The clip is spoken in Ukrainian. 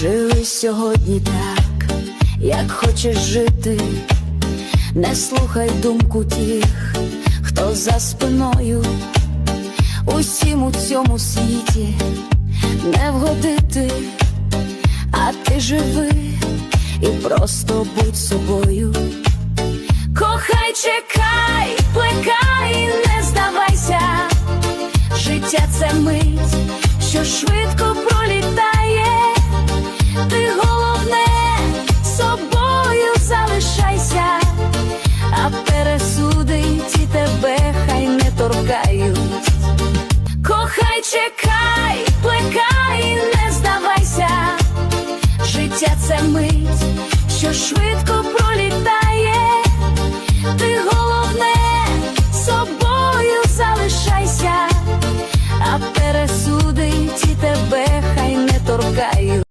Живи сьогодні так, як хочеш жити, не слухай думку тих, хто за спиною, усім у цьому світі не вгодити, а ти живи і просто будь собою. Кохай, чекай, плекай, не здавайся. Життя це мить, що швидко залишайся, а пересуди ті тебе хай не торкають. Кохай, чекай, плекай, не здавайся. Життя це мить, що швидко